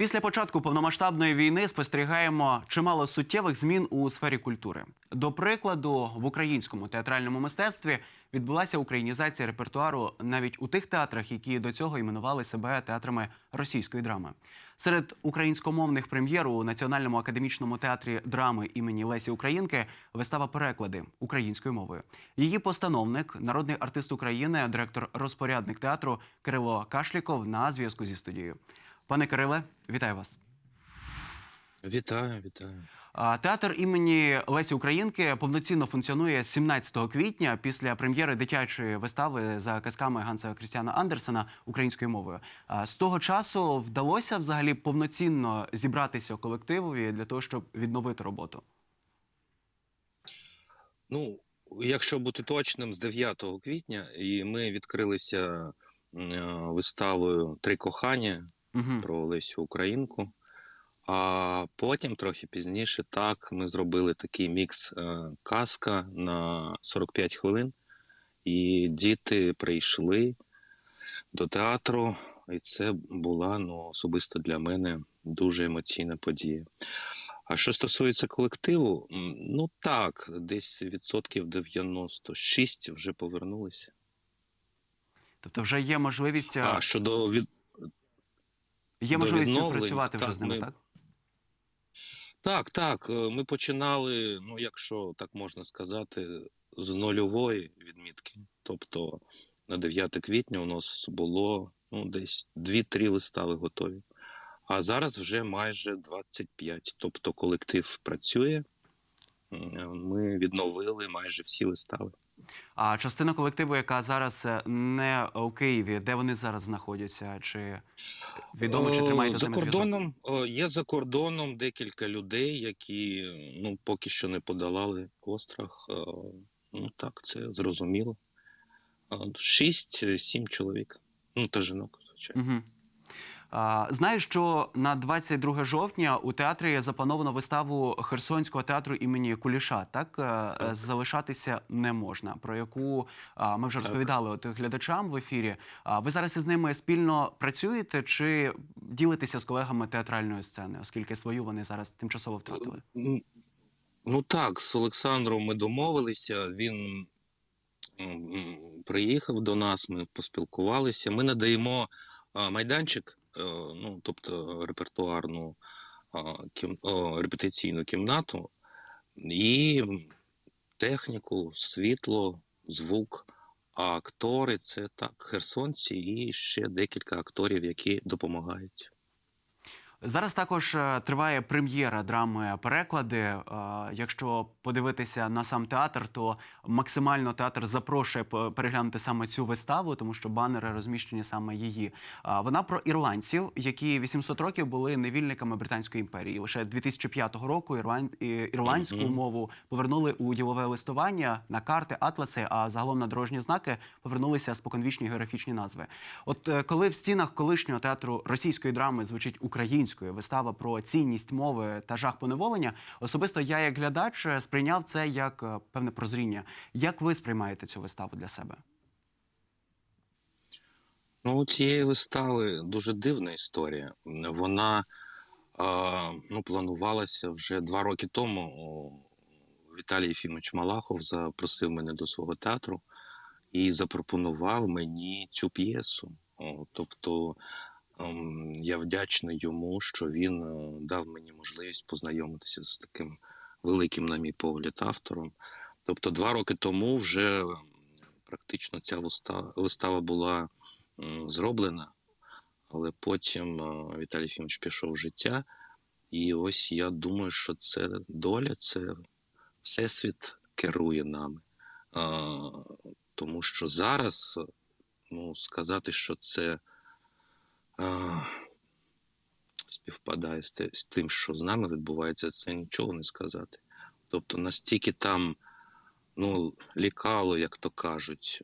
Після початку повномасштабної війни спостерігаємо чимало суттєвих змін у сфері культури. До прикладу, в українському театральному мистецтві відбулася українізація репертуару навіть у тих театрах, які до цього іменували себе театрами російської драми. Серед українськомовних прем'єр у Національному академічному театрі драми імені Лесі Українки вистава переклади українською мовою. Її постановник, народний артист України, директор-розпорядник театру Кирило Кашліков на зв'язку зі студією. Пане Кириле, вітаю вас. Вітаю, вітаю. Театр імені Лесі Українки повноцінно функціонує 17 квітня після прем'єри дитячої вистави за казками Ганса Крістіана Андерсена українською мовою. З того часу вдалося взагалі повноцінно зібратися колективові для того, щоб відновити роботу. Ну, якщо бути точним, з 9 квітня, і ми відкрилися е, виставою Три кохання Угу. про Лесю Українку. А потім, трохи пізніше, так, ми зробили такий мікс е, казка на 45 хвилин. І діти прийшли до театру, і це була ну, особисто для мене дуже емоційна подія. А що стосується колективу, ну так, десь відсотків 96 вже повернулися. Тобто, вже є можливість, а, А щодо від, є можливість працювати вже з ними, ми- так? Так, так. е, Ми починали, ну якщо так можна сказати, з нульової відмітки. Тобто на 9 квітня у нас було ну, десь 2-3 вистави готові. А зараз вже майже 25. Тобто колектив працює. Ми відновили майже всі вистави. А частина колективу, яка зараз е, не у Києві, де вони зараз знаходяться? Чи відомо, чи О, тримаєте за зв'язок? кордоном? Є за кордоном декілька людей, які ну, поки що не подолали острах. Е, Ну так, це зрозуміло. Е, Шість-сім чоловік. Ну, та жінок, звичайно. Угу. Знаю, що на 22 жовтня у театрі заплановано виставу Херсонського театру імені Куліша. Так, Е, е, залишатися не можна. Про яку ми вже розповідали от глядачам в ефірі. Ви зараз із ними спільно працюєте чи ділитеся з колегами театральної сцени, оскільки свою вони зараз тимчасово втратили? Ну, Ну так, з Олександром ми домовилися. Він приїхав до нас, ми поспілкувалися. Ми надаємо майданчик, е, ну тобто репертуарну кім, репетиційну кімнату і техніку, світло, звук. А актори це так, херсонці і ще декілька акторів, які допомагають. Зараз також е, триває прем'єра драми переклади. Е, Якщо подивитися на сам театр, то максимально театр запрошує переглянути саме цю виставу, тому що банери розміщені саме її. Вона про ірландців, які 800 років були невільниками британської імперії. Лише 2005 року ірланд... ірландську мову повернули у ділове листування на карти, атласи, а загалом на дорожні знаки повернулися споконвічні географічні назви. От е, коли в стінах колишнього театру російської драми звучить українською вистава про цінність мови та жах поневолення, особисто я, як глядач, е, сприйняв це як е, певне прозріння. Як ви сприймаєте цю виставу для себе? Ну, у цієї вистави дуже дивна історія. Вона а, ну, планувалася вже два роки тому. Віталій Єфімович Малахов запросив мене до свого театру і запропонував мені цю п'єсу. Тобто я вдячний йому, що він е, дав мені можливість познайомитися з таким великим, на мій погляд, автором. Тобто, два роки тому вже ем, практично ця вистава, була зроблена, але потім е, Віталій Фімович пішов в життя. І ось я думаю, що це доля, це всесвіт керує нами. Тому що зараз ну, сказати, що це співпадає з, тим, що з нами відбувається, це нічого не сказати. Тобто настільки там ну, лікало, як то кажуть,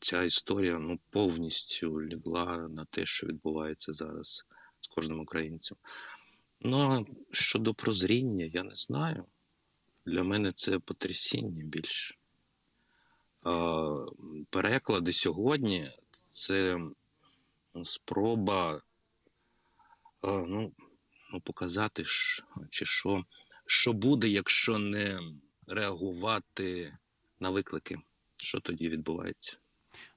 ця історія ну, повністю лягла на те, що відбувається зараз з кожним українцем. Ну, щодо прозріння, я не знаю. Для мене це потрясіння більше. Переклади сьогодні це спроба е, ну, ну, показати, чи що, що буде, якщо не реагувати на виклики. Що тоді відбувається?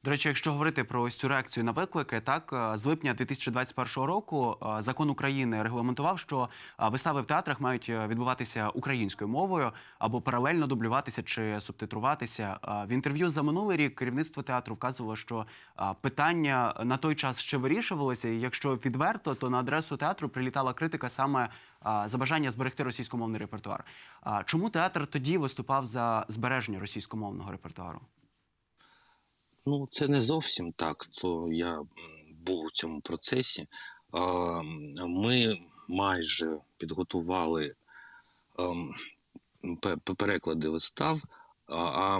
До речі, якщо говорити про ось цю реакцію на виклики, так е, з липня 2021 року е, закон України регламентував, що е, вистави в театрах мають відбуватися українською мовою або паралельно дублюватися чи субтитруватися. В інтерв'ю за минулий рік керівництво театру вказувало, що питання на той час ще вирішувалися, і якщо відверто, то на адресу театру прилітала критика саме за бажання зберегти російськомовний репертуар. Чому театр тоді виступав за збереження російськомовного репертуару? Ну, це не зовсім так. То я був у цьому процесі. Ми майже підготували ем, пе- пе- переклади вистав. А,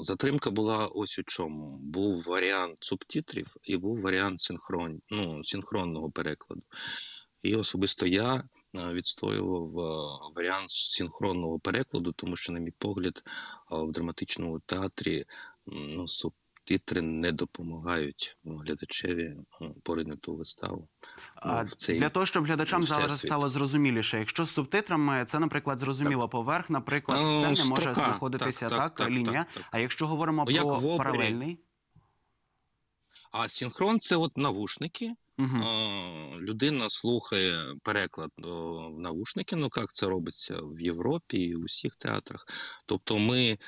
затримка була ось у чому: був варіант субтитрів і був варіант синхрон, ну, синхронного перекладу. І особисто я е, відстоював е, варіант синхронного перекладу, тому що, на мій погляд, е, в драматичному театрі ну, субтитри не допомагають ну, глядачеві поринути у виставу. А Ну, в цей для того, щоб глядачам зараз стало зрозуміліше, якщо з субтитрами, це, наприклад, зрозуміло поверх, наприклад, Ну, сцени може знаходитися Так, так, так, так, лінія. так, так. А якщо говоримо Ну, як про в паралельний, А синхрон це от навушники. угу. Людина слухає переклад в навушники. Ну як це робиться в Європі і у всіх театрах. Тобто, ми е,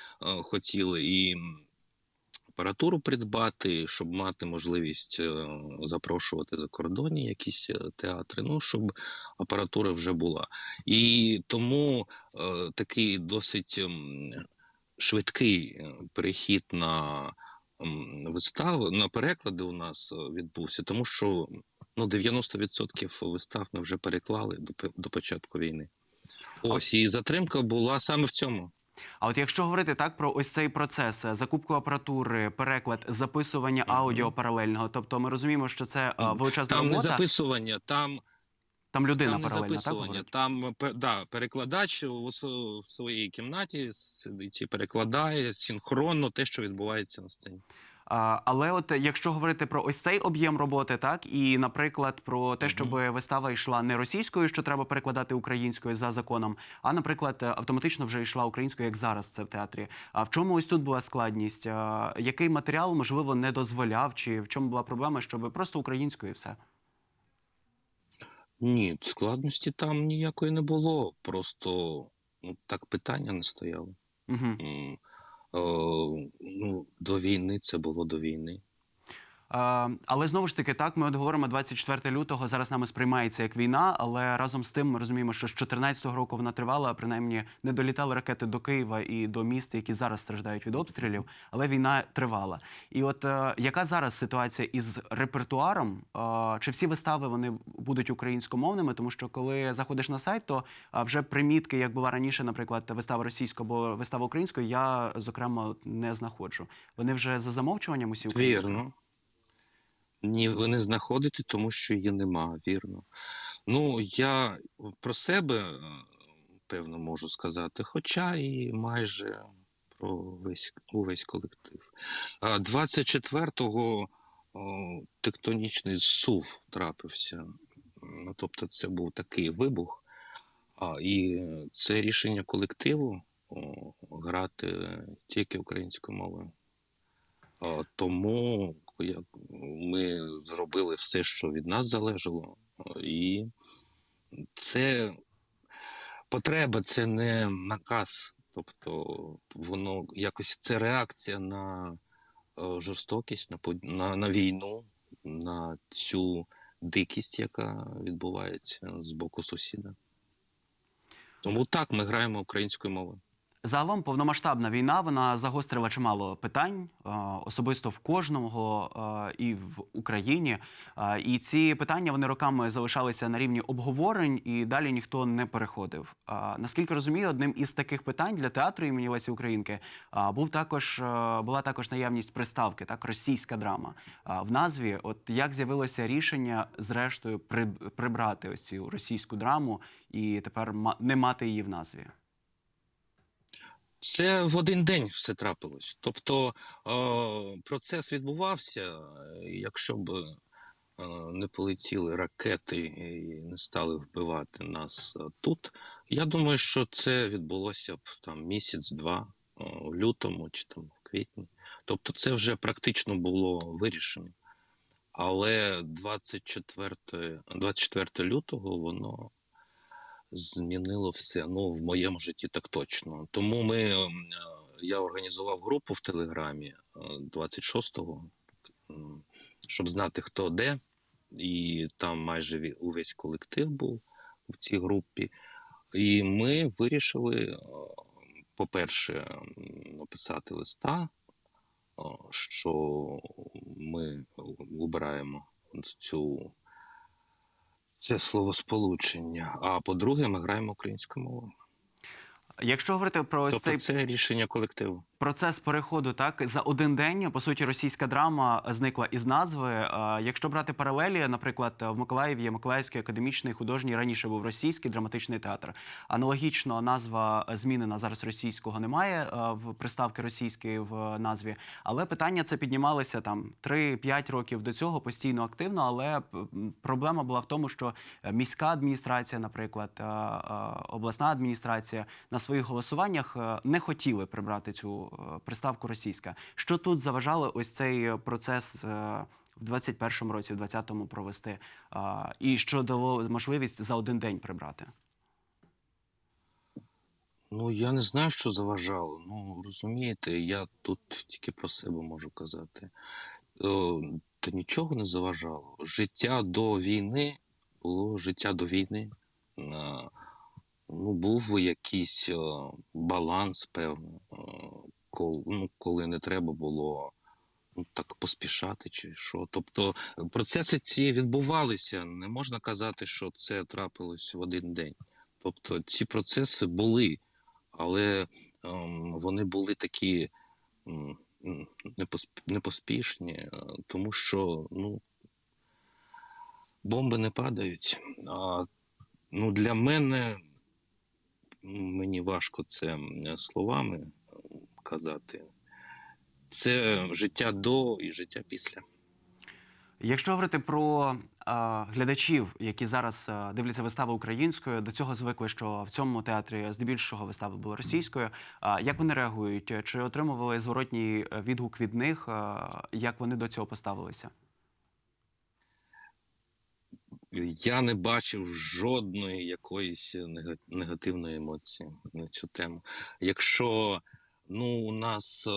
хотіли і апаратуру придбати, щоб мати можливість е, запрошувати за кордоні якісь е, театри. Ну щоб апаратура вже була. І тому е, такий досить ем, швидкий перехід на вистави, на переклади у нас відбувся, тому що ну, 90% вистав ми вже переклали до, до початку війни. Ось і затримка була саме в цьому. А от якщо говорити так про ось цей процес е, закупку апаратури, переклад, записування аудіо паралельного, тобто ми розуміємо, що це е, величезна Там не робота, записування, там, там людина там не паралельно так записування, говорить? там пе- да, перекладач у своїй кімнаті сидить і перекладає синхронно те, що відбувається на сцені. Але от якщо говорити про ось цей об'єм роботи, так і, наприклад, про те, щоб вистава йшла не російською, що треба перекладати українською за законом, а наприклад, автоматично вже йшла українською, як зараз це в театрі. А в чому ось тут була складність? Який матеріал можливо не дозволяв, чи в чому була проблема, щоб просто українською і все? Ні, складності там ніякої не було. Просто ну, так питання не стояло. Угу. Е, ну, до війни це було до війни. Е, але знову ж таки, так ми от говоримо 24 лютого. Зараз нами сприймається як війна, але разом з тим ми розуміємо, що з 14-го року вона тривала. Принаймні не долітали ракети до Києва і до міст, які зараз страждають від обстрілів. Але війна тривала. І от е, яка зараз ситуація із репертуаром? Е, чи всі вистави вони будуть українськомовними? Тому що коли заходиш на сайт, то вже примітки, як була раніше, наприклад, вистава російською або вистава українською, я зокрема не знаходжу. Вони вже за замовчуванням усі українською? Вірно. Ні, ви не знаходите, тому що її нема, вірно. Ну, я про себе, е, певно, можу сказати, хоча і майже про весь, увесь колектив. 24-го тектонічний зсув трапився. Ну, тобто, це був такий вибух. І це рішення колективу грати тільки українською мовою. Тому як ми зробили все, що від нас залежало, і це потреба, це не наказ. Тобто воно якось це реакція на е, жорстокість, на, на, на війну, на цю дикість, яка відбувається з боку сусіда. Тому так ми граємо українською мовою. Загалом повномасштабна війна вона загострила чимало питань, е, особисто в кожного е, і в Україні. Е, І ці питання вони роками залишалися на рівні обговорень, і далі ніхто не переходив. Наскільки розумію, одним із таких питань для театру імені Лесі Українки був також була також наявність приставки, так російська драма. В назві, от як з'явилося рішення, зрештою, при- прибрати ось цю російську драму і тепер не мати її в назві. Це в один день все трапилось. Тобто е, процес відбувався. Якщо б е, не полетіли ракети і не стали вбивати нас е, тут. Я думаю, що це відбулося б там місяць-два е, у лютому чи там в квітні. Тобто, це вже практично було вирішено. Але 24, 24 лютого воно змінило все. Ну, в моєму житті так точно. Тому ми, е, я організував групу в Телеграмі е, 26-го, щоб знати, хто де. І там майже увесь колектив був в цій групі. І ми вирішили, е, по-перше, написати листа, е, що ми обираємо цю це словосполучення. А по-друге, ми граємо українською мовою. Якщо говорити про Тобто цей це рішення колективу. процес переходу, так за один день по суті російська драма зникла із назви. Е, Якщо брати паралелі, наприклад, в Миколаєві є Миколаївський академічний художній раніше був російський драматичний театр. Аналогічно назва змінена зараз російського немає е, в приставки російської в назві. Але питання це піднімалося там 3-5 років до цього постійно активно. Але проблема була в тому, що міська адміністрація, наприклад, е, обласна адміністрація на своїх голосуваннях е, не хотіли прибрати цю е, приставку російська. Що тут заважало ось цей процес е, в 21-му році, в 20-му провести, і що дало можливість за один день прибрати? Ну, я не знаю, що заважало. Ну, розумієте, я тут тільки про себе можу казати. Та нічого не заважало. Життя до війни було життя до війни. Ну, був якийсь е, баланс, певно, е, кол- ну, коли не треба було ну, так поспішати чи що. Тобто процеси ці відбувалися. Не можна казати, що це трапилось в один день. Тобто ці процеси були, але ем, вони були такі м, м, непоспішні, е, тому що ну, бомби не падають. А ну, для мене мені важко це словами казати. Це життя до і життя після. Якщо говорити про е, глядачів, які зараз е, дивляться вистави українською, до цього звикли, що в цьому театрі здебільшого вистави були російською. А як вони реагують? Чи отримували зворотній е, відгук від них? Е, як вони до цього поставилися? Я не бачив жодної якоїсь нега- негативної емоції на цю тему. Якщо ну, у нас е,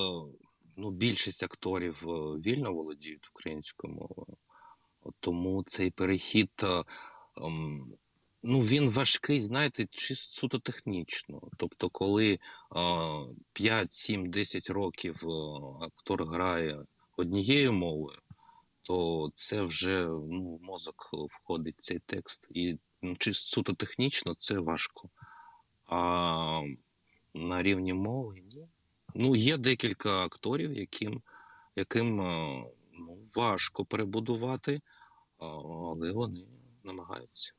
ну, більшість акторів е, вільно володіють українською мовою, тому цей перехід, е, ем, ну, він важкий, знаєте, чисто суто технічно. Тобто, коли е, 5, 7, 10 років е, актор грає однією мовою, то це вже ну, в мозок входить цей текст. І ну, чисто суто технічно це важко. А на рівні мови ні. Ну, є декілька акторів, яким, яким е, ну, важко перебудувати, але вони намагаються.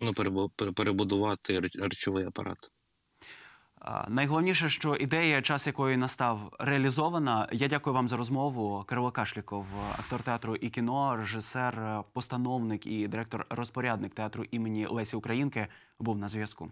Ну, перебу- перебудувати реч- речовий апарат. Найголовніше, що ідея, час якої настав, реалізована. Я дякую вам за розмову. Кирило Кашліков, актор театру і кіно, режисер, постановник і директор-розпорядник театру імені Лесі Українки, був на зв'язку.